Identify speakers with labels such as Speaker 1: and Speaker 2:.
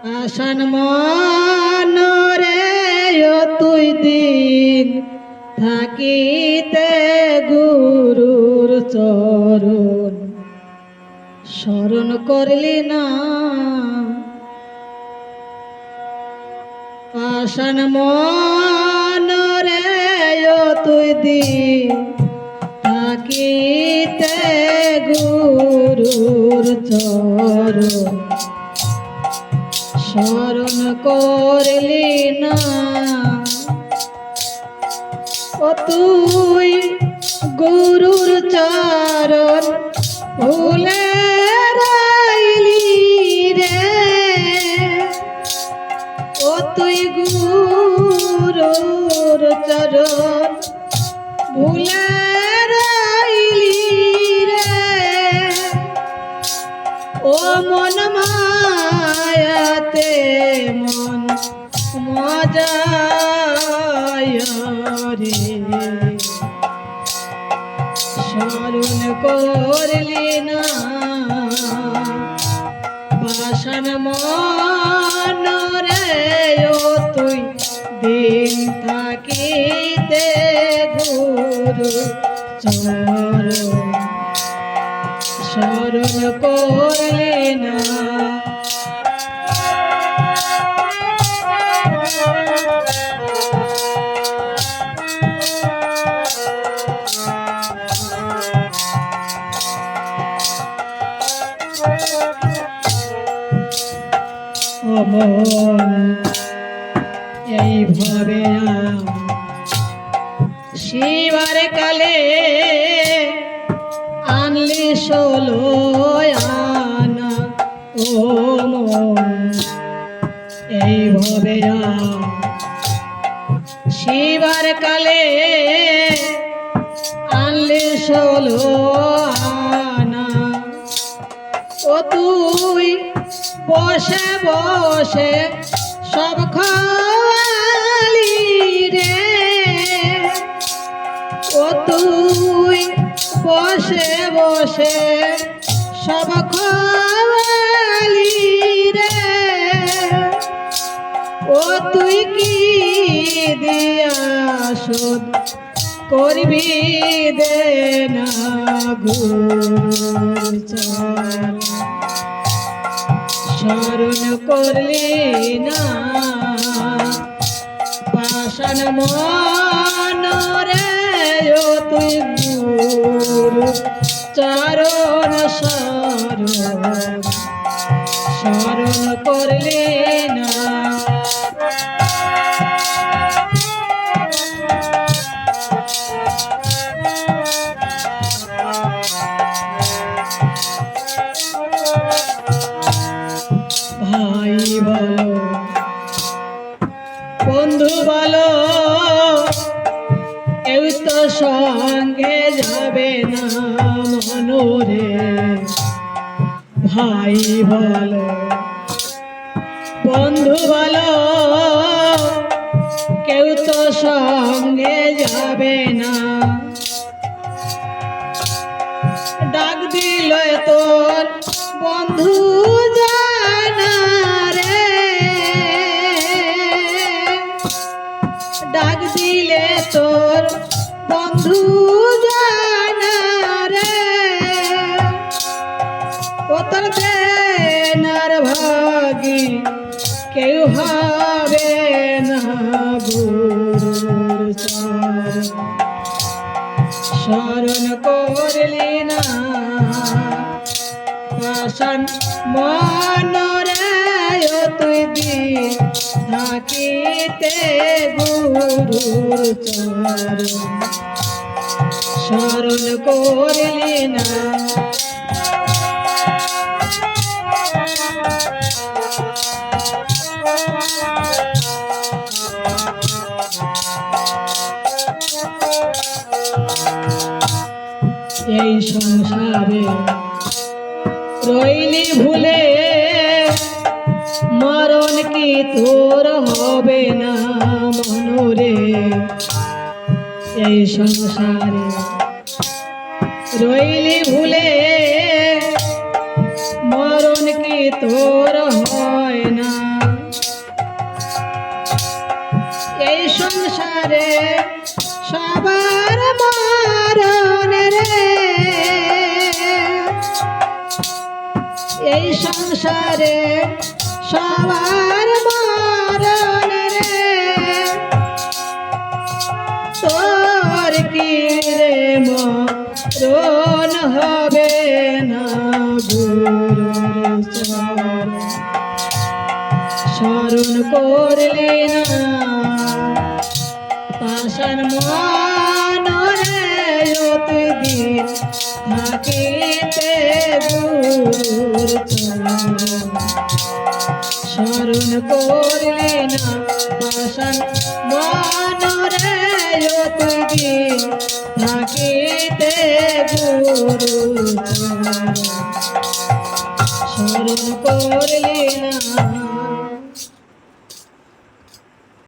Speaker 1: আসান মনরে তুই দিন থাকিতে গুরুর চরণ। স্মরণ করলি না। আসান মনরে তুই দিন থাকিতে গুরুর চরণ। স্মরণ করলি না। ও তুই গুরুর চরণ ভুলে রাইলি রে। ও তুই গুরুর চরণ ভুলে ও মন মায়াতে মন মজায় রে। স্মরণ করলি না, বাসন মন রে, ও তুই দিন থাকিতে গুরু চরণ স্মরণ করলে না। অমন এইভাবে শিবার কালে মন এইভাবে শিবার কালে আনলি ষোলো আনা ও তুই বসে বসে সব খালি বসে সব খালি রে ও তুই কি দিয়া শোধ করবি দে না। স্মরণ করলি না, পাষাণ মন রে, ও তুই গুরু চরণ স্মরণ করলি না। ভাই বলো বন্ধু বলো তো সঙ্গে যাবে না। মনোরে ভাই বল বন্ধু বলো কেউ তো সঙ্গে যাবে না। দেনার ভাগি, কেউ হবে না গুরুর স্মরণ করলি না পাশান মন রে ও তুই দি থাকিতে গুরুর চরণ স্মরণ করলি না এই সংসারে রইলি ভুলে মরণ কি তোর হবে না মনোরে? এই সংসারে রইলি ভুলে মরণ কি তোর সংসারে, সবার মরণ রে। তোর কি রে মরণ হবে না গুরুর স্মরণ করলে না পাশান মনরে তুই দিন থাকিতে থাকিতে গুরু শরণ করলে